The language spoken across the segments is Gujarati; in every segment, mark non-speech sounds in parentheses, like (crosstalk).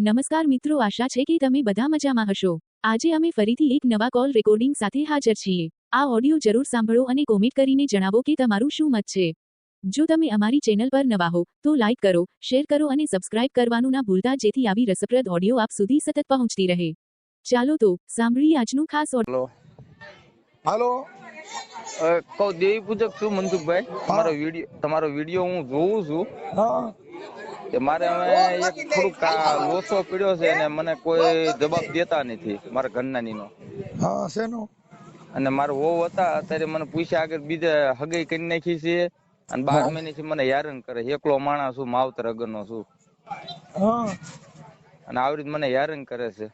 નમસ્કાર મિત્રો આશા છે કે તમે બધા મજામાં હશો. આજે અમે ફરીથી એક નવા કોલ રેકોર્ડિંગ સાથે હાજર છીએ. આ ઓડિયો જરૂર સાંભળો અને કોમેન્ટ કરીને જણાવો કે તમારું શું મત છે. જો તમે અમારી ચેનલ પર નવા હો તો લાઇક કરો શેર કરો અને સબસ્ક્રાઇબ કરવાનું ના ભૂલતા જેથી આવી રસપ્રદ ઓડિયો આપ સુધી સતત પહોંચતી રહે. ચાલો તો સાંભળીએ આજનું ખાસ ઓડિયો હલો. કહું દેવી પૂજક છું મનસુખભાઈ. તમારો વીડિયો તમારો વીડિયો હું જોઉં છું. હા. કે મારે હવે એક થોડુંક ઓછો પીડ્યો છે અને મને કોઈ જવાબ દેતા નથી મારા ઘરના નીનો હા શેનો? અને મારે વહુ હતા અત્યારે મને પૂછ્યા આગળ બીજે હગાઈ કરી નાખી છે. અને બાર મહિનેથી મને હેરાન કરે. એકલો માણસ છું માવતર અગરનો છું. અને આવી રીતે મને હેરાન કરે છે.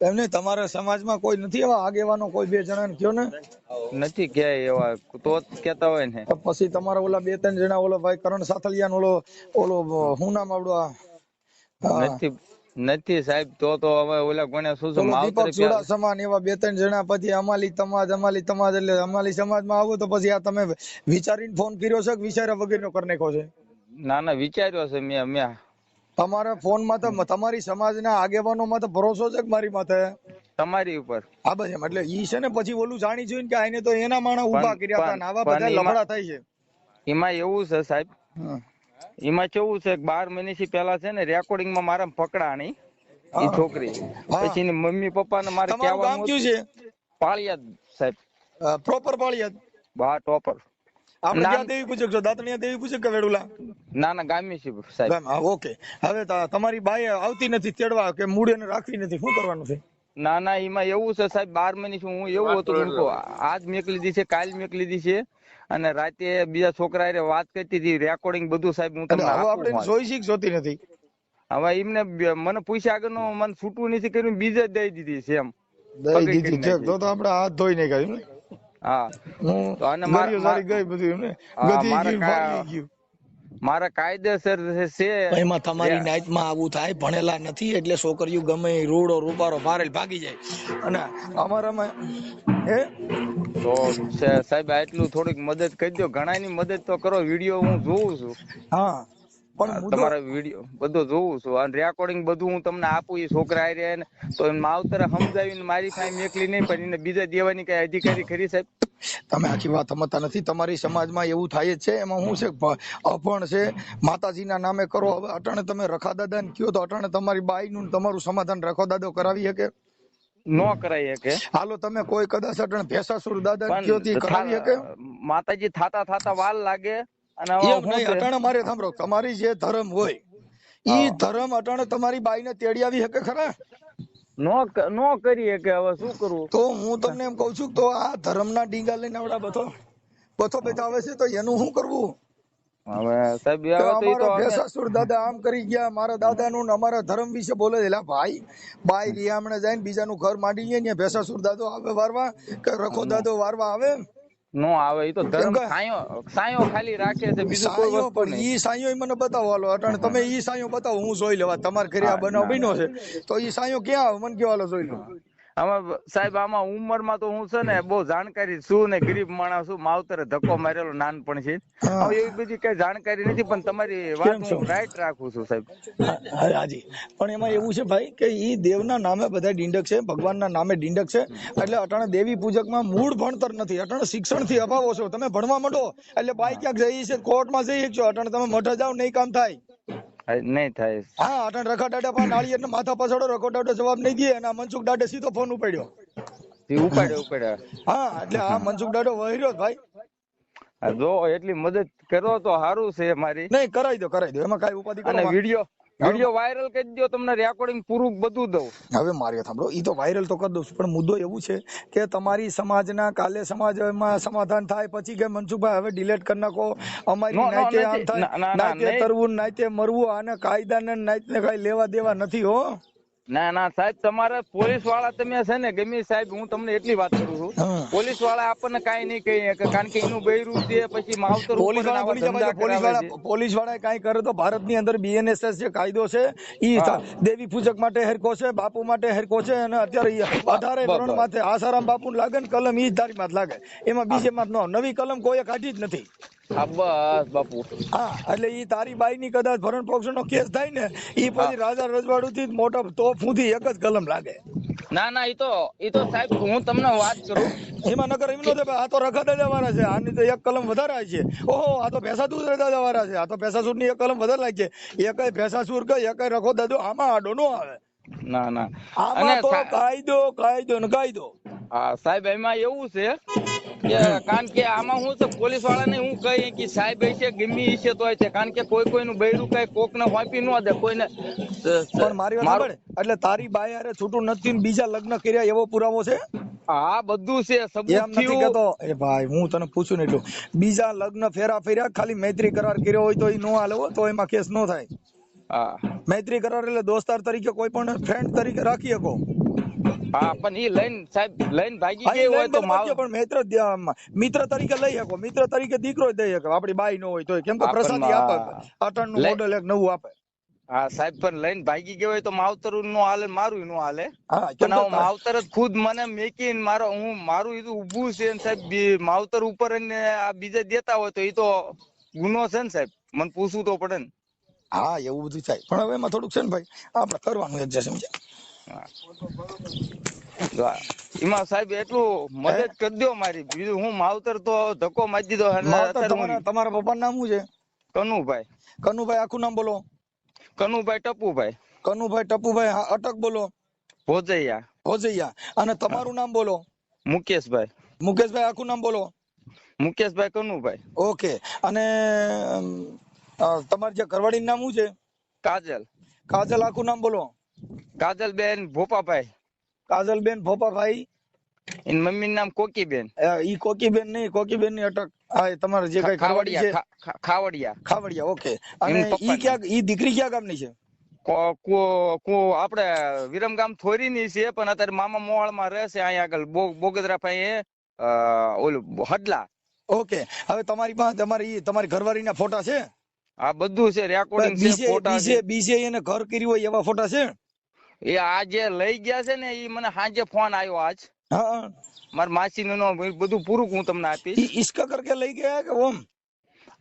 એમને તમારા સમાજમાં કોઈ નથી એવા આગેવાનો કોઈ બે જણા કયો ને? નથી ક્યાંય એવા તો જ કેતા હોય ને. પછી તમારા ઓલા બે ત્રણ જણા ઓલો ભાઈ કરણ સાથલિયા ઓલો ઓલો હું નામ આવડું નથી નથી સાહેબ તો તો હવે ઓલા કોને શું શું દીપક ચુડાસમા ને એવા બે ત્રણ જણા પછી અમાલી તમાજ અમાલી તમાજ એટલે અમાલી સમાજમાં આવો તો પછી આ તમે વિચારીને ફોન કર્યો છે કે વિચાર્યા વગરનો કરી નાખ્યો છે? ના ના વિચાર્યો છે મેં મેં તમારા ફોનમાં તો તમારી સમાજના આગેવાનો માં તો ભરોસો છે મારી માથે. તમારી ઉપર. હા બસ એમ એટલે ઈ છે ને પછી ઓલું જાણી જોઈને કે આને તો એના માણા ઊભા કર્યા હતા આવા બધા લફડા થાય છે. એમાં એવું છે સાહેબ એમાં કેવું છે બાર મહિનાથી પેલા છે ને રેકોર્ડિંગમાં મારા પકડાણી ઈ છોકરી. પછી એની મમ્મી પપ્પા ને મારે કહેવાનું કયું છે? પાળિયાદ સાહેબ. પ્રોપર પાળિયાદ? બા ટોપર. આપણે ક્યાં દેવી પૂજક છો દાતણિયા દેવી પૂજક કે વેડુલા? ના ના ગામી છે સાહેબ. ગામ ઓકે. હવે તમારી બાઈ આવતી નથી તેડવા કે મૂડીને રાખવી નથી શું કરવાનું છે? ના ના એમાં એવું છે સાહેબ બાર મહિને હું એવું હતું આજ મેક લીધી છે કાલ મેક લીધી છે અને રાતે બીજા છોકરા હારે વાત કરતી હતી રેકોર્ડિંગ બધું સાહેબ હું તમને આપણે જોઈ શીખ જોતી નથી. હવે એમને મને પૂછ્યા આગળ મને છૂટું નથી કર્યું બીજે જ દઈ દીધી છે એમ. દઈ દીધી છે. તો તો આપણે હાથ ધોઈ નહીં કાઢ્યું હા. અને મારી ગઈ બધું એમને ગયું. મારા કાયદેસર છે એમાં તમારી નાઈટમાં આવું થાય ભણેલા નથી એટલે છોકરીઓ ગમે રૂડો રૂપારો મારેલ ભાગી જાય. અને અમારામાં હે? તો સાહેબ આટલું થોડીક મદદ કરી દો ઘણાની મદદ તો કરો વીડિયો હું જોઉં છું. હા. પણ તમારા વીડિયો બધું જોઉં છું. અને રેકોર્ડિંગ બધું હું તમને આપું એ છોકરા હારે ને તો માવતરે સમજાવીને મારી પાસે એકલી નહીં પણ એને બીજા દેવાની કઈ અધિકારી ખરી સાહેબ? તમે આખી વાત સમજતા નથી. તમારી સમાજમાં એવું થાય જ છે? એમાં શું છે? અપણ છે? માતાજીના નામે કરો. હવે અટાણે તમે રખા દાદા ને કયો તો અટાણે તમારી બાઈ નું તમારું સમાધાન રખો દાદો કરાવી શકે? નો કરાવી શકે. હાલો તમે કોઈ કદાચ અટાણે ભેસાસુર દાદા કયો થી કરાવી શકે? માતાજી થાતા થાતા વાલ લાગે. અટાણે મારે સાંભળો તમારી જે ધર્મ હોય ઈ ધર્મ અટાણે તમારી બાઈ ને તેડી આવી શકે ખરા? નો નો કરીએ કે હવે શું કરવું? તો હું તમને એમ કઉ છું તો આ ધર્મના ડીંગા લઈને આવડા બધો. બધો આવે છે તો એનું શું કરવું? હવે સાહેબ તો ભેસાસુર દાદા આમ કરી ગયા મારા દાદાનું ને અમારા ધર્મ વિશે બોલે એલા ભાઈ બાઈ રિયામણે જઈને બીજાનું ઘર માંડી ગયા ને ભેસાસુર દાદો આવે વારવા કે રખો દાદો વારવા આવે નો આવે ઈ તો ધર્મ સાયો સાયો ખાલી રાખે છે બીજું કોઈ વસ્તુ પણ નહીં. ઈ સાયો મને બતાવો હાલો અટણ તમે ઈ સાયો બતાવો હું જોઈ લેવા તમારે ઘરે આ બનાવ બન્યો છે તો ઈ સાયો ક્યાં આવે? મને કેવાલો જોઈ લો. આમાં સાહેબ આમાં ઉંમરમાં તો હું છે ને બહુ જાણકારી છું ને ગરીબ માણસ છું. માવતરે ધક્કો મારેલો નાનપણ છે. એવી બધી કઈ જાણકારી નથી પણ તમારી વાત હું રાઈટ રાખું છું સાહેબ. હાજી પણ એમાં એવું છે ભાઈ કે ઈ દેવના નામે બધા ડીંડક છે ભગવાનના નામે ડીંડક છે. એટલે અટાણે દેવી પૂજકમાં મૂળ ભણતર નથી. અટાણે શિક્ષણથી અભાવો છો. તમે ભણવા માંડો. એટલે બાઈ ક્યાંક જઈ છે કોર્ટમાં જઈ છો અટાણે તમે મઠા જાઓ નહીં કામ થાય. નહીં થાય. હા અટણ રખા દાડા પા નાળિયેર ને માથા પાછળ રખો દાડો જવાબ નહીં દે અને આ મનસુખ દાડે સીધો ફોન ઉપાડ્યો. ઉપાડ્યો ઉપાડે હા એટલે આ મનસુખ દાડો વહેર્યો ભાઈ. જો એટલી મદદ કરો તો સારું છે મારી. નહીં કરાવી દો કરાવી દો. એમાં કઈ ઉપાધિ અને કરો વીડિયો વીડિયો વાયરલ કરી દો તમને રેકોર્ડિંગ પૂરું બધું દઉં હવે મારી સાંભળો એ તો વાયરલ તો કરી દઉં છું પણ મુદ્દો એવું છે કે તમારી સમાજના કાલે સમાજમાં સમાધાન થાય પછી કે મનસુખભાઈ હવે ડિલેટ કરી નાખો અમારી નાતે. આમ થાય નાતે. તરવું નાતે મરવું આને કાયદાને નાતે કાંઈ લેવા દેવા નથી હો ના ના સાહેબ તમારે પોલીસવાળા તમે છે ને ગમે સાહેબ હું તમને એટલી વાત કરું છું. પોલીસવાળા આપણને કઈ નહીં કહી કારણ કે એનું બૈરું છે પછી માવતર પોલીસવાળા પોલીસવાળા પોલીસવાળા કાંઈ કરે તો ભારતની અંદર બીએનએસએસ જે કાયદો છે ઈ દેવી પૂજક માટે હેરકો છે બાપુ માટે હેરકો છે અને અત્યારે આધારે અઢારે. ધોરણ માથે આસારામ બાપુ લાગે ને કલમ ઈ જ તારી માથે લાગે. એમાં બીજે માથ ન નવી કલમ કોઈએ કાઢી જ નથી. બસ બાપુ. હા એટલે ઈ તારી બાઈ ની કદાચ ભરણ પોષણ નો કેસ થાય ને ઈ પછી રાજા રજવાડું થી મોટા તોપ સુધી એક જ કલમ લાગે. ના ના ઈ તો ઈ તો સાહેબ હું તમને વાત કરું. એમાં નગર એમ આ તો રખા જવાના છે આની તો એક કલમ વધારે છે. ઓહો આ તો ભેસા દૂધ દાદા જવાના છે આ તો ભેસા સૂરની એક કલમ વધારે લાગી છે. એકય ભેસા સૂર કે એકય રખો દાદો આમાં આડો નો આવે. ના ના. આમાં તો કાયદો કાયદો ને કાયદો. હા સાહેબ એમાં એવું છે કારણ કે આમાં હું છે પોલીસ વાળાને હું કહી કે સાહેબ છે ગમે છે તો છે. કારણ કે કોઈ કોઈનું બૈરું કઈ કોક ને વાપી ન દે કોઈને પણ મારી વાત સાંભળ. એટલે તારી બાઈ અરે છૂટું નથી ને બીજા લગ્ન કર્યા એવો પુરાવો છે? હા બધું છે એમ સબૂત નથી કેતો. એ ભાઈ હું તને પૂછું ને એટલું. બીજા લગ્ન ફેરા ફેર્યા ખાલી મૈત્રી કરાર કર્યો હોય તો એ નો હાલે હો, તો એમાં કેસ નો થાય. હા. મૈત્રી કરાર એટલે દોસ્તાર તરીકે કોઈ પણ ફ્રેન્ડ તરીકે રાખી શકો. હા પણ એ લઈને સાહેબ લઈને ભાગી ગઈ હોય તો માવ પણ મિત્ર મિત્ર તરીકે લઈ શકો. મિત્ર તરીકે દીકરો દઈ શકો. આપડી બાઈ નો હોય તો કેમ કે પ્રસાદી આપે. અટણનું મોડલ એક નવું આપે. હા સાહેબ પણ લઈને ભાગી ગયો હોય તો માવતર નો હાલે મારું નો હાલે. પણ હું માવતર જ ખુદ મને મેકીને મારો હું મારું ઈ તો ઊભું છે ને સાહેબ માવતર ઉપર ને આ બીજા દેતા હોય તો એ તો ગુનો છે ને સાહેબ. મને પૂછવું તો પડે ને. હા એવું બધું થાય. પણ હવે એમાં થોડુંક છે ને ભાઈ આપણે કરવાનું એડજસ્ટ સમજ્યા એમાં સાહેબ એટલું મદદ કરી દો મારી. બીજું હું માવતર તો ધક્કો મારી દીધો તમારા પપ્પાનું નામ શું છે? કનુભાઈ. કનુભાઈ આખું નામ બોલો. કનુભાઈ ટપુભાઈ. કનુભાઈ ટપુભાઈ અટક બોલો. ભોજૈયા. ભોજૈયા. અને તમારું નામ બોલો. મુકેશભાઈ. મુકેશભાઈ આખું નામ બોલો. મુકેશભાઈ કનુભાઈ. ઓકે. અને તમારી જે ઘરવાળીનું નામ શું છે? કાજલ. કાજલ આખું નામ બોલો. કાજલબેન ભોપાભાઈ. કાજલબેન ભોપાભાઈ. એની મમ્મી નામ કોકીબેન. બેન ઈ કોકીબેન નહીં કોકીબેનની અટક હા તમારે જે કઈ ખાવડિયા છે. ખાવડિયા. ખાવડિયા ઓકે. અને ઈ ક્યાં ઈ દીકરી ક્યાં ગામની છે? આપણે વિરમગામ થોરી ની છે પણ અત્યારે મામા મોહાળમાં રહે છે અહીંયા આગળ બોગદરા પાસે ઓલું હડલા. ઓકે. હવે તમારી પાસે તમારી તમારી ઘરવાળીના ફોટા છે? આ બધું છે રેકોર્ડિંગ છે ફોટા છે. બીજે એને ઘર કર્યું હોય એવા ફોટા છે? એ આ જે લઈ ગયા છે ને એ મને સાંજે ફોન આવ્યો આજ. હા મારા માસી નો બધું પૂરું હું તમને આપીશ. ઈશ્ક કરકે લઈ ગયા કે ઓમ?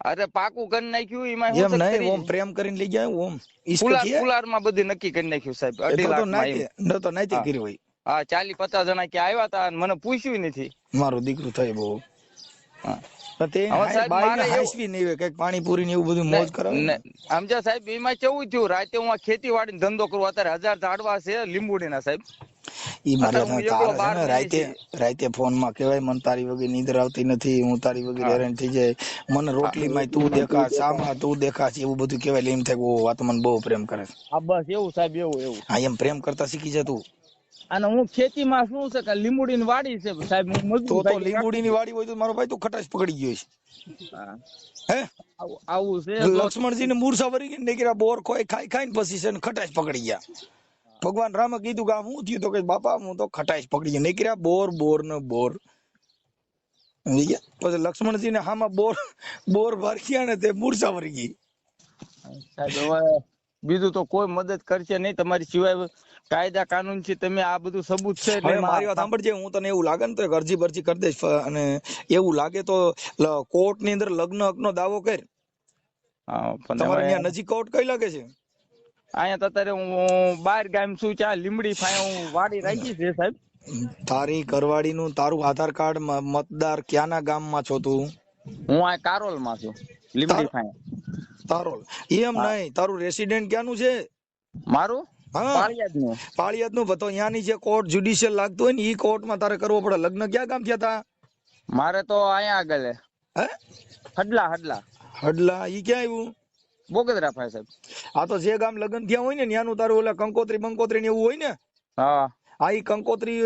અરે પાકું કરી નાખ્યું એમાં એમ નહીં ઓમ પ્રેમ કરીને લઈ ગયા ઓમ. કુલારમાં બધું નક્કી કરી નાખ્યું સાહેબ અઢી લાખમાં ન તો નાતે. કર્યું હોય. હા ચાલી પચાસ જણા કે આવ્યા હતા અને મને પૂછ્યું નથી. મારું દીકરું થાય બહુ. હા. પાણીપુરી ને એવું બધું મોજ સાહેબ એમાં કેવું થયું? રાતે હું ખેતીવાડી ધંધો કરું અત્યારે હજાર ઝાડવા છે સાહેબ. ઈ મારે રાતે રાતે ફોનમાં કેવાય મને તારી વગર નીંદર આવતી નથી હું તારી વગર. હેરાન થઈ જાય. મને રોટલી માં તું દેખા શામાં તું દેખાશ એવું બધું કેવાય એમ થાય વાત મને બહુ પ્રેમ કરે છે. હા બસ એવું સાહેબ એવું એવું. હા એમ પ્રેમ કરતા શીખી જા તું. અને હું ખેતીમાં શું છે કે લીંબુડીની વાડી છે સાહેબ હું મજૂર તો લીંબુડી ની વાડી હોય તો મારો ભાઈ તું ખટાશ પકડી ગયો છે. હે. આવું- છે. લક્ષ્મણજી ને મૂર્છા વરી ગઈ ને નીકળ્યા બોર ખોય ખાઈ ખાઈને પછી છે ને ખટાશ પકડી ગયા. ભગવાન રામે કીધું કે આ હું થયું તો કે બાપા હું તો ખટાશ પકડી ગયા. નીકળ્યા બોર બોર ને બોર. સમજી ગયા? પછી લક્ષ્મણજી ને હામાં બોર બોર ભરી ગયા ને તે મૂર્છા વરી ગઈ. બીજું તો કોઈ મદદ કરશે નહીં. તમારી સિવાય કાયદા કાનૂન છે તમે આ બધું સબૂત છે એટલે મારી વાત સાંભળજે હું તને એવું લાગે ને તો એક અરજી બરજી કરી દઈશ. અને એવું લાગે તો કોર્ટની અંદર લગ્ન હક નો દાવો કર. તમારે અહીંયા નજીક કોર્ટ કઈ લાગે છે? અહીંયા અત્યારે હું બહાર ગામ છું ત્યાં લીમડી ફાય હું વાડી રાખી છે સાહેબ. તારી કરવાડી નું તારું આધાર કાર્ડ મતદાર ક્યાંના ગામમાં છો તું? હું આ કારોલમાં છું લીમડી ફાય. તારોલ. એમ નહીં તારું રેસિડેન્ટ ક્યાંનું છે? મારું? હા. પાળિયાદનું તો અહીંયાની જે કોર્ટ જ્યુડિશિયલ લાગતું હોય ને ઈ કોર્ટમાં તારે કરવો પડે. લગ્ન ક્યાં ગામ થયા તા? મારે તો અહીંયા આગળ હે. હડલા હડલા. હડલા ઈ ક્યાં આવ્યું? બોગદરા ફાય સાહેબ. આ તો જે ગામ લગ્ન થયા હોય ને ત્યાંનું તારું ઓલા કંકોત્રી બંકોત્રી ને એવું હોય ને? હા. આ ઈ કંકોત્રી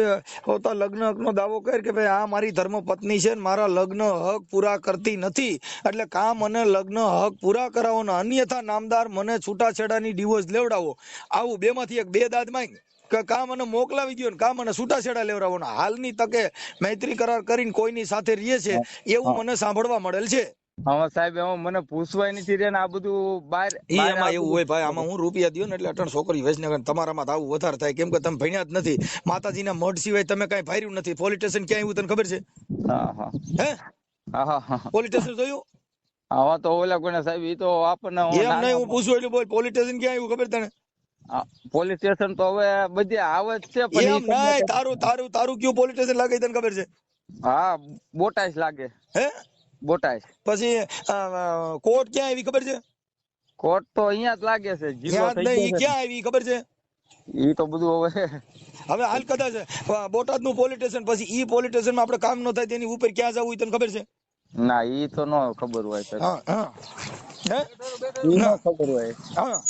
હોતા લગ્ન હકનો દાવો કરે કે ભાઈ આ મારી ધર્મ પત્ની છે ને મારા લગ્ન હક પૂરા કરતી નથી. એટલે કા મને લગ્ન હક પૂરા કરાવો ને અન્યથા નામદાર મને છૂટાછેડાની ડિવોર્સ લેવડાવો. આવું બે માંથી એક બે દાદ માંગ કે મને મોકલાવી દો ને કા મને છૂટાછેડા લેવડાવો ને હાલની તકે મૈત્રી કરાર કરીને કોઈની સાથે રહીએ છે એવું મને સાંભળવા મળેલ છે. હવે સાહેબ એમાં મને પૂછવાય નથી રે ને આ બધું બહાર એમાં એવું હોય ભાઈ આમાં હું રૂપિયા દયો ને એટલે અટણ છોકરી વેચને તમારા તમારામાં આવું વધારે થાય. કેમ કે તમે ભણ્યા જ નથી. માતાજીના મઢ સિવાય તમે કઈ ભાર્યું નથી. પોલીસ સ્ટેશન ક્યાં આવ્યું તને ખબર છે? હા હા. હે? હા હા હા. પોલીસ સ્ટેશન જોયું? આવા તો ઓલા કોને સાહેબ ઈ તો આપણને એમ નહીં હું પૂછું એટલે બોલ પોલીસ સ્ટેશન ક્યાં આવ્યું ખબર તને? પોલીસ સ્ટેશન તો હવે બધે આવે જ છે પણ એમ નહીં તારું તારું તારું કયું પોલીસ સ્ટેશન લાગે તને ખબર છે? હા બોટાઈસ લાગે. હે? બોટાઈસ પછી કોર્ટ ક્યાં આવી ખબર છે? કોર્ટ તો અહીંયા જ લાગે છે જીરો થઈ ક્યાં આવી ખબર છે? ઈ તો બધું હવે હવે હાલ કદાચ બોટાદનું પોલીસ સ્ટેશન પછી ઈ પોલીસ સ્ટેશનમાં આપણે કામ ન થાય તેની ઉપર ક્યાં જવું તને ખબર છે? ના ઈ તો ન ખબર હોય હા હા. હે? ખબર હોય. હા.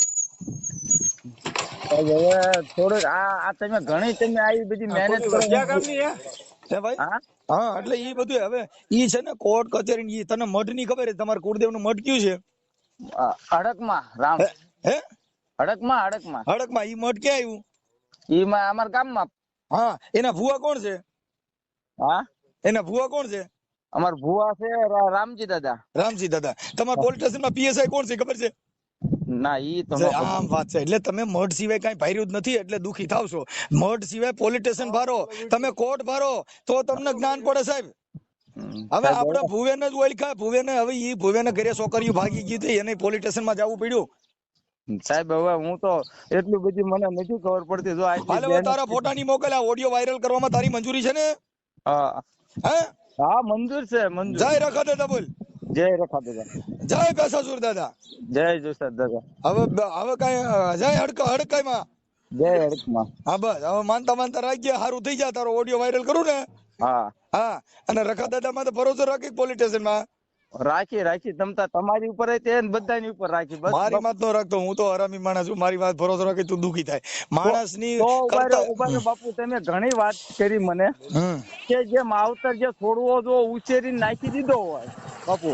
હવે થોડુંક આ આ તમે ઘણી તમે આવી બધી મહેનત કરો. ક્યાં ગામની હે? હે ભાઈ? હા? એટલે ઈ બધું હવે ઈ છે ને કોર્ટ કચેરી ઈ તને મઢની ખબર છે? તમારા કુળદેવનું મઢ કયું છે? હડકમાં રામ. હે? હે? હડકમાં હડકમાં. હડકમાં? ઈ મઢ ક્યાં આવ્યું ઈ માં અમારા ગામમાં. હા એના ભુવા કોણ છે? હા? એના ભુવા કોણ છે? અમાર ભુવા છે રામજી દાદા. રામજી દાદા. તમાર પોલીસ સ્ટેશનમાં પીએસઆઈ કોણ છે? ખબર છે? ના ઈ તો આમ વાત છે. એટલે તમે મઢ સિવાય કઈ ભાર્યું જ નથી એટલે દુખી થાવશો. મઢ સિવાય પોલિટેશન ભરો તમે કોર્ટ ભરો તો તમને જ્ઞાન પડે સાહેબ. હવે આપણે ભુવેને જ ઓળખા ભુવેને હવે ઈ ભુવેને ઘરે છોકરીઓ ભાગી ગઈ હતી એને પોલિટેશનમાં જવું પડ્યું. સાહેબ હવે હું તો એટલું બધી મને નથી ખબર પડતી જો હાલે તારા ફોટા ફોટાની મોકલ આ ઓડિયો વાયરલ કરવામાં તારી મંજૂરી છે ને? હા. હે? હા મંજૂર છે મંજૂર. જય રખા બોલ જય રખા દાદા. જય પેસાસુર દાદા. જય જોસર દાદા. હવે હવે કઈ જય હડક હડકાઈમાં. જય હડકમાં. હા બસ. હવે માનતા માનતા રાખજે સારું થઈ જાય તારો ઓડિયો વાયરલ કરું ને. હા. હા. અને રખા દાદા માં તો ભરોસો રાખી પોલીસ સ્ટેશનમાં? રાખી રાખી તમતા તમારી ઉપર તે બધાની ઉપર રાખી બસ મારી વાત નો રાખતો હું તો હરામી માણસ છું મારી વાત ભરોસો રાખી તું દુખી થાય. માણસની બાપુ તમે ઘણી વાત કરી મને. કે જે માવતર જે છોડવો જો ઉછેરી નાખી દીધો હોય બાપુ.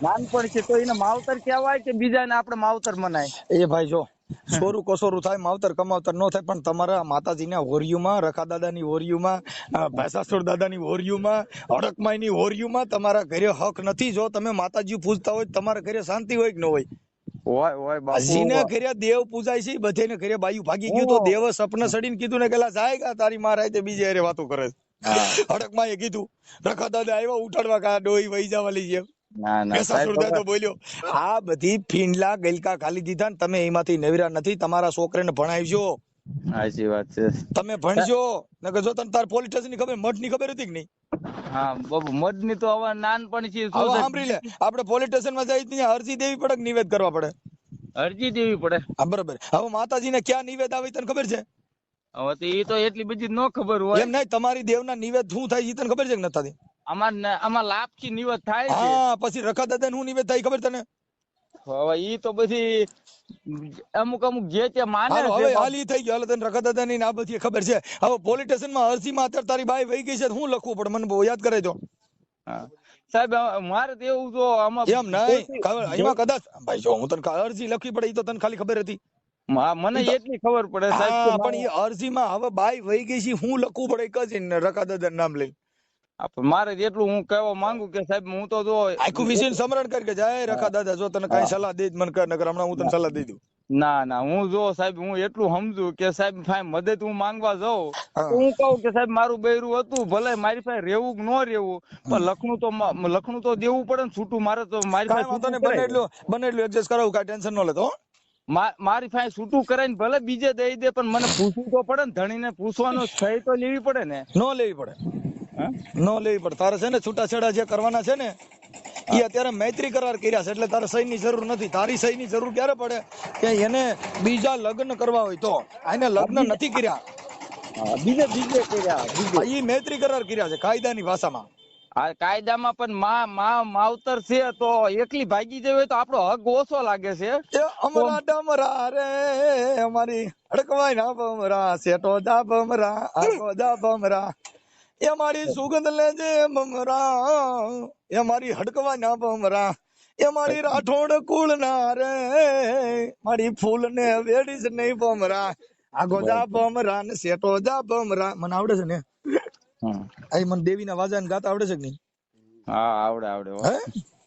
નાનપણ છે તો એને માવતર કહેવાય કે બીજાને આપણે માવતર મનાય? એ ભાઈ જો સોરું કસોરું થાય માવતર કમાવતર ન થાય પણ તમારા માતાજીના હોરિયુમાં રખા દાદાની હોરિયુમાં ભેસાસુર દાદાની હોરિયુમાં અડકમાઈની હોરિયુમાં તમારા ઘરે હક નથી. જો તમે માતાજી પૂજતા હોય તમારા ઘરે શાંતિ હોય કે ન હોય? હોય હોય બાપુ. જેને ઘરે દેવ પૂજાય છે બધેને ઘરે બાયું ભાગી ગયું તો દેવ સપને સડીને કીધું ને કેલા જાય કા તારી માં રાતે બીજે વાતો કરે છે. અડકમાં એ કીધું રખા દાદા આવ્યા ઉઠાડવા કા ડોઈ વહી જવા લઈ ગયા. ના ના બોલ્યો. આ બધી ફીંડલા ગલકા ખાલી દીધા ને તમે એમાંથી નવીરા નથી તમારા છોકરાને ભણાવજો. સાચી વાત છે. તમે ભણજો નકર જો તને તાર પોલીસ સ્ટેશનની ખબર મઠની ખબર હતી કે નહીં? હા બાપુ મધની તો હવે નાનપણ છે હવે સાંભળી લે આપણે પોલીસ સ્ટેશનમાં જઈ ત્યાં અરજી દેવી પડે કે નિવેદ કરવા પડે? અરજી દેવી પડે. હા બરોબર. હવે માતાજીને ક્યાં નિવેદ આવે તને ખબર છે? હવે તો એ તો એટલી બધી ન ખબર હોય. એમ નહીં તમારી દેવના નિવેદ શું થાય છે તને ખબર છે કે નથી અમાર આમાં લાભથી નિવત થાય છે. હા પછી રખા દાદા નું નિવેદ થાય ખબર તને? હવે ઈ તો બધી અમુક અમુક જે તે માને છે હવે હાલી થઈ ગયો હાલ તને રખા દાદા ની ના બધી ખબર છે. હવે પોલીસ સ્ટેશનમાં અરજી માં અત્યારે તારી બાઈ વહી ગઈ છે હું લખવું પડે? મને બહુ યાદ કરે હા. સાહેબ મારે તો એવું તો આમાં એમ નહીં. ખબર એમાં કદાચ ભાઈ જો હું તને અરજી લખવી પડે ઈ તો તને ખાલી ખબર હતી. મને એટલી ખબર પડે સાહેબ પણ એ અરજીમાં હવે બાઈ વહી ગઈ છે હું લખવું પડે? કજીન રખા દાદા નામ લઈ મારે એટલું હું કહેવા માંગુ કે સાહેબ હું તો જો આખું વિશે સમરણ કરી કે જાય રખા દાદા જો તને કઈ સલાહ દે મને કર નકર હમણાં હું તને સલાહ દઈ દઉં. ના ના હું જો સાહેબ હું એટલું સમજુ કે સાહેબ ભાઈ મદદ હું માંગવા જાઉં હું. કહું કે સાહેબ મારું બૈરું હતું ભલે મારી પાસે રહેવું કે ન રહેવું પણ લખણું તો લખણું તો દેવું પડે ને છૂટું મારે તો મારી પાસે બને એટલું બને એટલું એડજસ્ટ કરાવું કાંઈ ટેન્શન ન લેતો મારી પાસે છૂટું કરાઈને ભલે બીજે દઈ દે પણ મને પૂછવું તો પડે ને ધણીને પૂછવાનો સહી તો લેવી પડે ને. ન લેવી પડે? ન લેવી પડે. તારે છે ને છૂટાછેડા જે કરવાના છે ને એ અત્યારે મૈત્રી કરાર કર્યા છે. એટલે તારે સહીની જરૂર નથી. તારી સહીની જરૂર ક્યારે પડે કે એને બીજા લગ્ન કરવા હોય તો? આને લગ્ન નથી કર્યા. બીજે બીજે કર્યા એ મૈત્રી કરાર કર્યા છે કાયદાની ભાષામાં. આ કાયદામાં પણ મા મા માવતર છે તો એકલી ભાગી જવી હોય તો આપણો હક ઓછો લાગે છે. એ અમરા ડમરા રે અમારી હડકવાય ના બમરા સેટો દા બમરા દા બમરા. એ મારી સુગંધ લેજે બમરા એ મારી હડકવા ના બમરા એ મારી રાઠોડ કુળ ના રે. મારી ફૂલ ને વેડી જ નહીં બમરા આગો જા બમરા ને સેટો જા બમરા મને આવડે છે ને. આ મને દેવીના વાજા ને ગાતા આવડે છે કે નહીં? હા આવડે આવડે હે?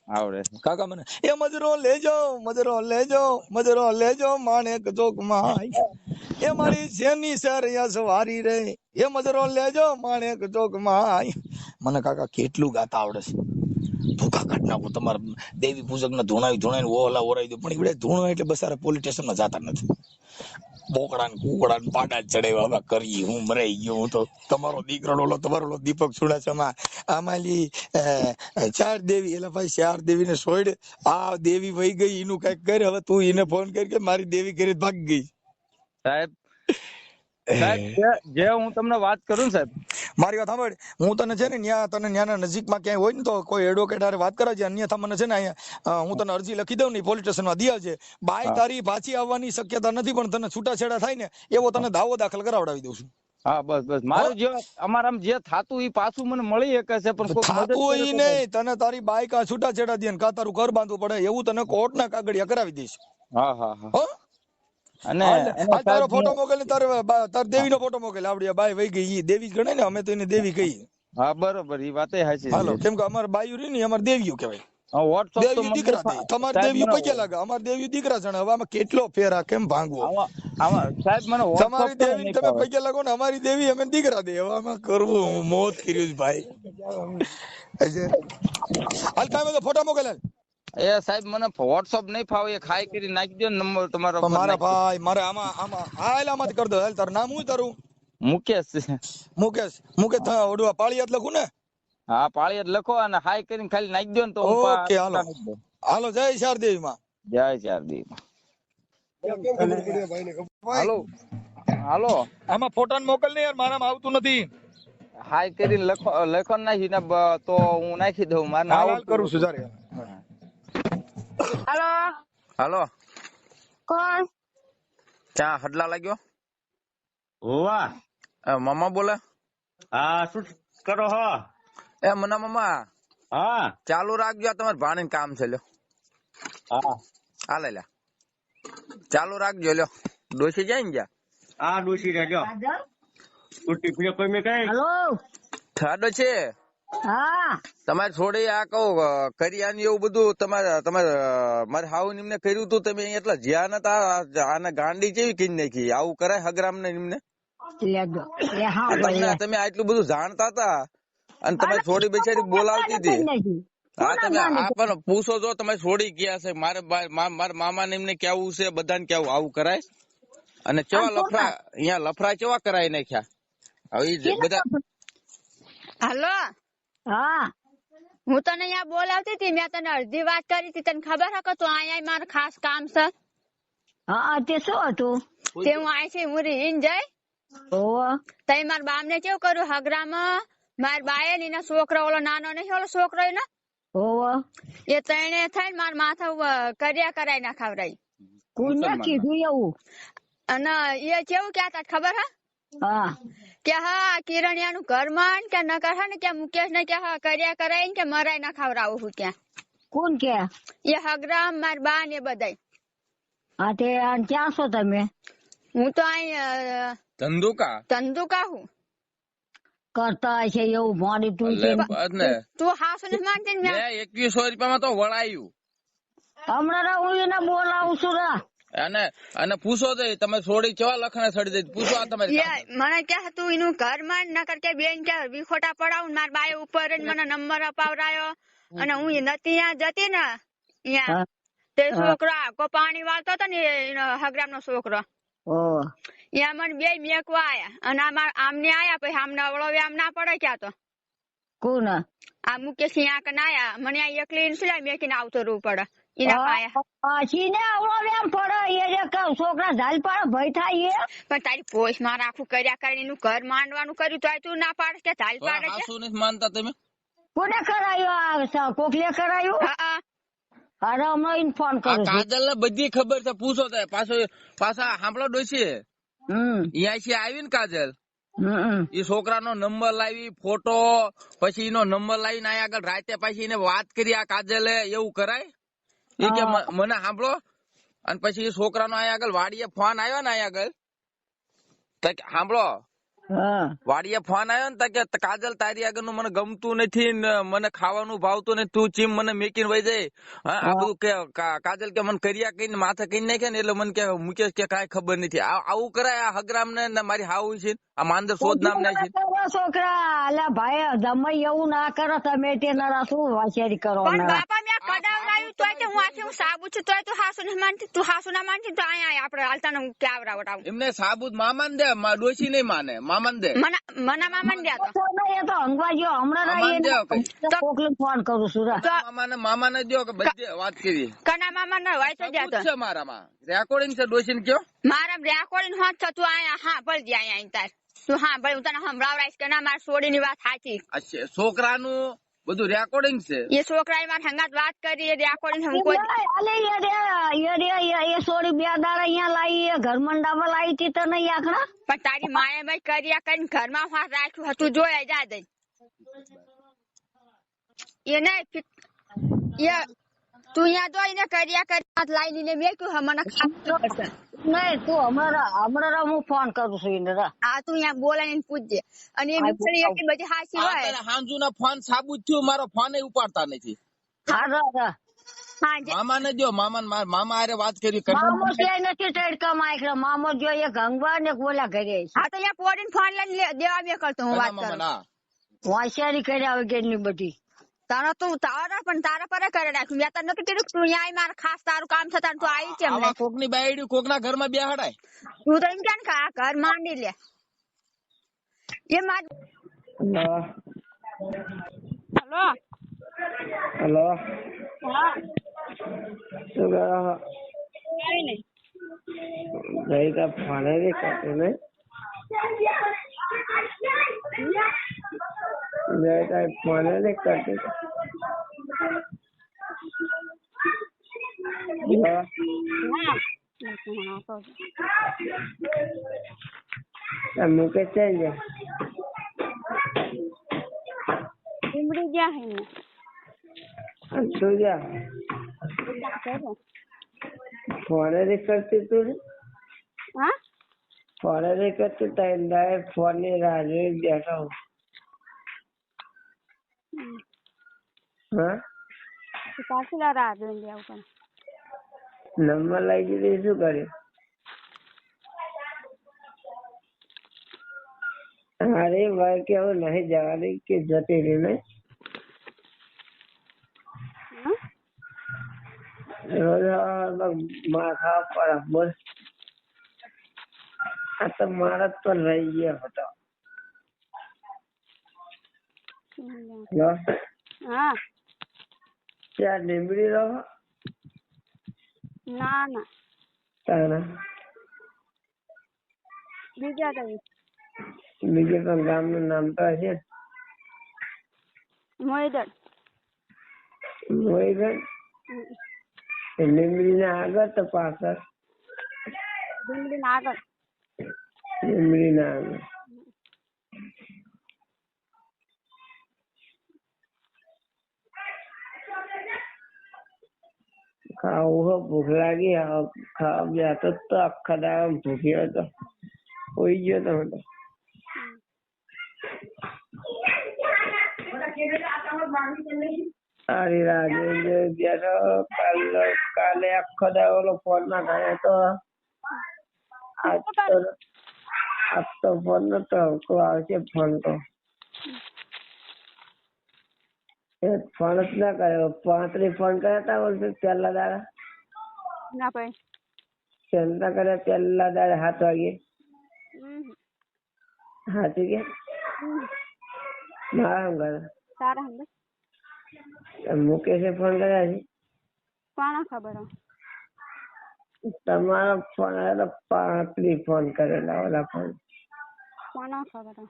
આવડે કાકા મને, એ મજરો લેજો મજરો લેજો મજરો લેજો માણેક ચોકમાં. એ મારી જેની સરિયા સવારી રે? એ મજરો લેજો માણેક ચોકમાં. મને કાકા કેટલું ગાતા આવડે છે. ભૂખા કાઢ નાખો તમારા દેવી પૂજક ને ધૂણાવી ધૂણાવી ઓલા ઓરાવી દો પણ એવડે ધૂણવા એટલે બસારે પોલીસ સ્ટેશનમાં જતા નથી. બોકડા ને કુકડા ને પાડા ચડાવ્યા કરી હું મરાઈ ગયો હું તો. તમારો દીકરો ઓલો તમારો દીપક ચુડાસમા આમાંલી અ, ચાર દેવી એટલે ભાઈ ચાર દેવી ને સોડ આ દેવી વહી ગઈ એનું કંઈક કર હવે તું એને ફોન કર કે મારી દેવી કરી ભાગ ગઈ. સાહેબ સાહેબ જે- જે હું તમને વાત કરું સાહેબ. મારી વાત સાંભળ હું તને છે ને ન્યા તને ન્યાના નજીકમાં ક્યાંય હોય ને તો કોઈ એડવોકેટ હારે વાત કરાવજે. અન્યથા મને છે ને અહીંયા હું તને અરજી લખી દઉં ને પોલીસ સ્ટેશનમાં દી આવજે. બાય તારી પાછી આવવાની શક્યતા નથી પણ તને છૂટાછેડા થાય ને એવો તને દાવો દાખલ કરાવડાવી દઉં છું. હા બસ બસ. મારું જે અમારામ જે થાતું એ પાછું મને મળી શકે છે પણ થાતું નહીં. તને તારી બાઈક આ છૂટાછેડા દે ને કા તારું ઘર બાંધવું પડે એવું તને કોર્ટના કાગળિયા કરાવી દઈશ. હા હા. હો? અને તારો ફોટો મોકલ ને તાર તાર દેવીનો ફોટો મોકલ. આપડી બાઈ વહી ગઈ ઈ દેવી ગણે ગણાય ને અમે તો એને દેવી કહી હા બરોબર ઈ વાતે હાચી હાલો કેમ કે અમારે બાયુ રહી ને અમારે દેવીઓ કહેવાય. દેવી દેવી અમારે દેવી દીકરા છે હવે આમાં કેટલો ફેર આ કેમ ભાંગવો? આમાં આમાં સાહેબ મને WhatsApp તમારી દેવી તમે ફાવે. લાગો ને અમારી દેવી અમે દીકરા દે. હવે આમાં કરવું હું મોત કર્યું ભાઈ. (laughs) હાલ તમે તો ફોટા મોકલ. એ સાહેબ મને વોટ્સઅપ નહીં ફાવે ખાઈ કરી નાખી દો નંબર તમારો મારા ભાઈ મારે આમાં આમાં હાલ આમાંથી કરી દો. હાલ તારું નામ હું તારું? મુકેશ. મુકેશ. મુકેશ ઓડવા પાળિયાત લખું ને? હા પાળિયાત લખો અને હાઈ કરીને ખાલી નાખી દો ને તો ઓકે હાલો. હાલો જય શારદેવી માં જય ચારદી હાલો. હાલો. આમાં ફોટા મોકલ ને યાર મારામાં આવતું નથી. હાઈ કરીને લખો લખો નાખી ને તો હું નાખી દઉં. મારે હાલ કરું છું જારે. હલો હાલો કોણ ક્યાં હડલા લાગ્યો? હોવા. મામા બોલે? હા શું કરો હો? એ મને મામા. હા. ચાલુ રાખજો તમારે ભાણી કામ છે લ્યો. હા. હાલે લ્યા. ચાલુ રાખજો લ્યો. ડોસી જાય ને જ્યાં? હા ડોસી છૂટી પીડો કોઈ મેં કઈ? હલો ઠાડો છે. હા. તમારે થોડી આ કહું કરિયાની એવું બધું તમારે તમારે મારે હાઉ નિમને કર્યું તું તમે એટલા જ્યાં નતા આને ગાંડી જેવી કીન નાખી? આવું કરાય હગરામ ને નિમને તમે આટલું બધું જાણતા હતા અને તમારી થોડી બેચારી બોલાવતી હતી. હા તમે આ પણ પૂછો જો તમે છોડી ગયા છે મારે મારા મામા ને એમને કેવું છે બધાને કેવું આવું કરાય. અને કેવા લફરા અહીંયા લફરા કેવા કરાય નાખ્યા? હવે બધા હલો? હા. હું તને અહીંયા બોલાવતી હતી મેં તને અડધી વાત કરી હતી તને ખબર હે કે તું અહીંયા મારું ખાસ કામ છે? હા તે શું હતું? તે હું અહીંથી હું રીન જઈ. ઓહો તઈ મારા બામ ને કેવું કર્યું હગરામાં? મારા બાએ ને એના છોકરો ઓલો નાનો નહીં ઓલો છોકરો ને ઓહો એ તણે થઈને મારા માથા કર્યા કરાઈ ના ખવડાઈ કોને કીધું એવું? અને એ કેવું કહેતા હતા ખબર હે? હા. કે હા કિરણિયાનું ઘરમાં કે નકર હે ને કે મુકેશ ને કે હા કર્યા કરાય ને કે મરાય ના ખવડાવું હું ત્યાં કોણ કે? એ હગરામ માર બા ને બધાય. હા તે ક્યાં છો તમે? હું તો અહીં તંદુકા ધંધુકા? ધંધુકા હું. કરતા છે એવું મોડી તું છે તું હાસ ને માંગતી ને એકવીસો રૂપિયામાં તો વળાયું. હમણાં હું એને બોલાવું છું રા. અને અને પૂછો તો તમે છોડી કેવા લખણે છડી દે? પૂછો આ તમે મને કે હતું એનું ઘરમાં નકર કે બેન કે વિખોટા પડાવ માર બાય ઉપર જ મને નંબર અપાવરાયો અને હું ઈ નથી ત્યાં જતી ને ત્યાં તે છોકરો આખો પાણી વાળતો હતો ને એનો હગરામ નો છોકરો ત્યાં મને બે મેકવા આયા. અને આમાં આમને આયા પછી આમને અવળો આમ ના પડે ક્યાં તો. કોણ આ મુકેશ અહીંયા કને આયા. મને આ એકલી સુલા મેકીને આવતો રહેવું પડે. એના પાયા. સીને આવડો એમ પડે એ જે છોકરા ઝાલ પાડે ભય થાય એ. પણ તારી પોષમાં રાખું કર્યા કરીને એનું ઘર માંડવાનું કર્યું તો તું ના પાડે કે ચાલ પાડે છે હાસુ નથી માનતા તમે? કોને કરાયું આ કોકલે કરાયું? હા, હા. અરે હમણાં એને ફોન કરું કાજલ ને બધી ખબર છે પૂછો તો પાછો પાછા સાંભળો ડોસી હમ. અહીંયા છે આવી ને કાજલ. એ એ છોકરાનો નંબર લાવી ફોટો પછી એનો નંબર લાવીને અહીંયા આગળ રાતે પછી એને વાત કરી આ કાજલે એવું કરાય? એ કે મને સાંભળો અને પછી છોકરાનો અહીંયા આગળ વાડીએ ફોન આવ્યો ને અહીંયા આગળ તો સાંભળો વાડીએ ફોન આવ્યો ને કે કાજલ તારી આગળનું મને ગમતું નથી ને મને ખાવાનું ભાવતું નથી તું ચીમ મને મેકીને વહી જાય આ બધું કે કાજલ કે મને કર્યા કહીને માથે કઈ નાખે ને એટલે મને કે મુકેશ કે કાંઈ ખબર નથી આવું કરાય આ હગરામ ને મારી હાવ છે આ માંદર શોધ નામ ના છે છોકરા અલ્યા ભાઈ જમાઈ એવું ના કરો તમે તેના શું વાંચેરી કરો પણ બાપા કડાવડાયું તોય તો હું આથી હું સાબુ છું તોય તું હાસુ ને માનતી તું હાસુ ના માનતી તો અહીંયા આપણે હાલતા ને હું ક્યાવરાવડાવું એમને સાબુ મામાને દે મા ડોશી નહીં માને મામાન દે. મને મને મામા દે તો. તો એ તો હંગવા ગયો હમણાં. કોકને ફોન કરું છું મામાને મામાને દો કે બધે વાત કરી કના મામા ને હોય તો દે તો. છે મારામાં. રેકોર્ડિંગ છે ડોશી ને કયો? મારા રેકોર્ડિંગ હોત તો તું અહીંયા હા ભળ દે અહીંયા અહીં તાર. તું હા ભાઈ હું તને સંભળાવડાઈશ કે ના મારા સોડી ની વાત સાચી છે- છોકરાનું બધું રેકોર્ડિંગ છે. એ છોકરાએ માં હંગાત વાત કરી એ રેકોર્ડિંગ હમકો અલે એ રે, એ રે, એ- એ સોરી બે દાડા અહીંયા લાવી એ ઘર મંડામાં લાવી તી તો નહીં આકડા પણ તારી માએ ભાઈ કર્યા કરીને ઘરમાં હાથ રાખ્યું હતું જોયા જા દઈ. એ નહીં એ તું અહીંયા જોઈને કર્યા કરીને હાથ લાવી ને મેક્યું હે મને ખાતું હશે. નહીં તું હમણાં હમણાં હું ફોન કરું છું એને આ તું અહીંયા બોલાવીને પૂછજે. અને એ હા, મીઠડી એટલી બધી હાસી હોય. તને હાંજુના ફોન સાબુત થયું મારો ફોન ઉપાડતા નથી. હા મામા ને જો જે મામાને દો મામા મામા હારે વાત કરી મામો ક્યાંય નથી તડકા માયકડા મામો જો એક ગંગવા ને બોલા ઘરે હા તો અહીંયા પોડીને ફોન લઈને લે- દેવા બે કરતો હું વાત કરું. હોશિયારી કર્યા વગરની બધી. તારા તું તારા પણ તારા પર કરે રાખ્યું મેં તને નતું કીધું તું અહીંયા આય મારે ખાસ તારું કામ થતા તું આવી કેમ આવા નહીં કોકની બાયડી ઘરમાં બેહડાય. તું તો એમ કે ને આ ઘર માંડી લે. એ માર હેલો. હેલો. હા. શું કરો કઈ નહીં જઈ તો ફોને રે કરતી ને જઈ તો ફોને રે કરતી મુકેશ છે ને. લીમડી ગયા હે ને? આ ગયા ફોને રે કરતી તું? હા? ફોને રે કરતી તો દાય ફોનની રાહ જોઈ બેઠો હા. પાછી રાહ લેવું પડે નંબર લઈ દીધી શું કર્યું? અરે ભાઈ કે હવે નહીં જવાની કે જતી રહી ને રોજ માથા પર બોલ. આ તો મારા પર રહી ગયા હતો. હા. ત્યાં લીમડી રહો ના ના. તારા બીજા કઈ બીજે પણ ગામનું નામ તો છે. ને. મોઈદર મોહીબેન લીમડી ના આગળ તો પાછળ. ડુંગળી ના આગળ. લીમડી ના આગળ. ખાવું હો, ભૂખ લાગી ખાવા બેઠો તો આખા દાડો ભૂખ્યો હતો. હોઈ ગયો તો હું અરે જોઈ બેઠો કાલે કાલે આખો દાડો ફોન ના થાય તો. આજ તો આજ તો ફોન નતો આવશે ફોન તો એ ફોન જ ના કર્યો. પાંત્રીસ ફોન કર્યા તા બોલશે પહેલા દાડા? ના ભાઈ. ચંદા કર્યા પહેલા દાડે સાત વાગે સાચું કે? મારા શું કરે? તારા હમ મુકેશે ફોન કર્યા છે? કોણ ખબર? તમારો ફોન આવ્યો પાંત્રીસ ફોન કરેલા ઓલા ફોન કોણ ખબર?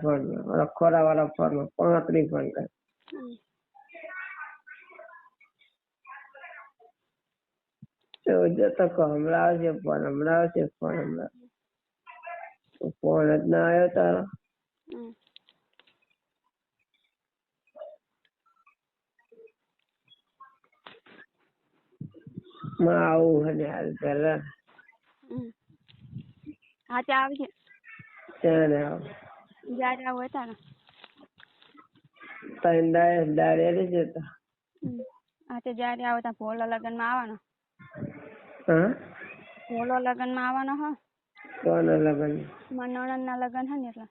ફોન ઓલા ખોરા વાળા ફોનમાં પાંત્રીસ તો જતો કહો હમણાં આવશે ફોન હમણાં આવશે ફોન હમણાં ફોન જ ના આવ્યો તારો માં આવું હે ને હાલ પેલા હા ચા આવજે ત્યારે આવો જયારે આવું ને ત્રણ દાડે દાડે નહીં જતા હા તે જયારે આવો ત્યાં ભોલો લગ્નમાં આવવાનો. હા? ભોલો લગ્નમાં આવવાનો હો. કોના લગન મારા નણંદ ના લગ્ન હે ને એટલે.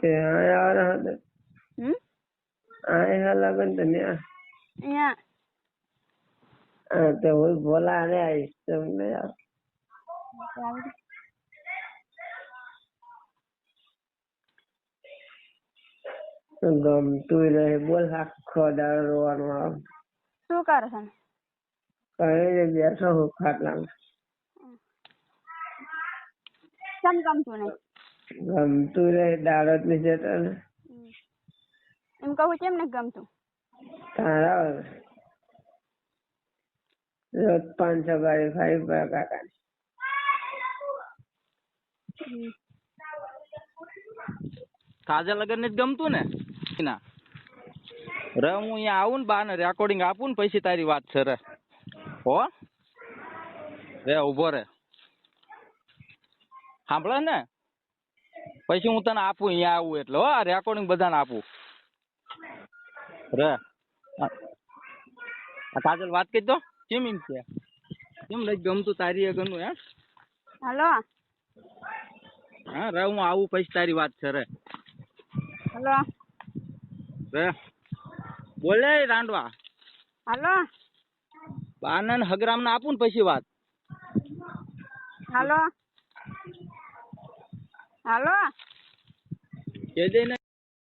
તે આયા આવવાના હતા હમ? આયા લગન તો ન્યા. અહીંયા. હા તો હું ભોલા ને આવીશ. તમને આવ. આવી ગમતું રહે બોલ આખો દાડો રોવાનું આવે શું કરો છો ને? કઈ ને બેઠો હું ખાટલામાં કેમ ગમતું નહીં ગમતું રહે દાડો જ નહીં જતો ને હમ. એમ કહું કેમ ને ગમતું તારા વગર. રોજ પાંચસો ગાડી ખાઈ પડે કાકા હમ. કાજલ લગન ને જ ગમતું ને? ના. રે હું અહીંયા આવું ને બા ને રેકોર્ડિંગ આપું ને પછી તારી વાત છે રે હો? રે ઊભો રે. સાંભળે ને? પછી હું તને આપું અહીંયા આવું એટલે. હો રેકોર્ડિંગ બધાને આપું. રે. કાજલ વાત કરી દો. કેમ એમ છે કેમ લઈ ગમતું તારી અગરનું હે હાલો. હા રે હું આવું પછી તારી વાત છે રે હલો. બે. બોલે રાંડવા. હલો. બાનન હગરામ ને આપું ને પછી વાત. હલો. હલો. કે દે ને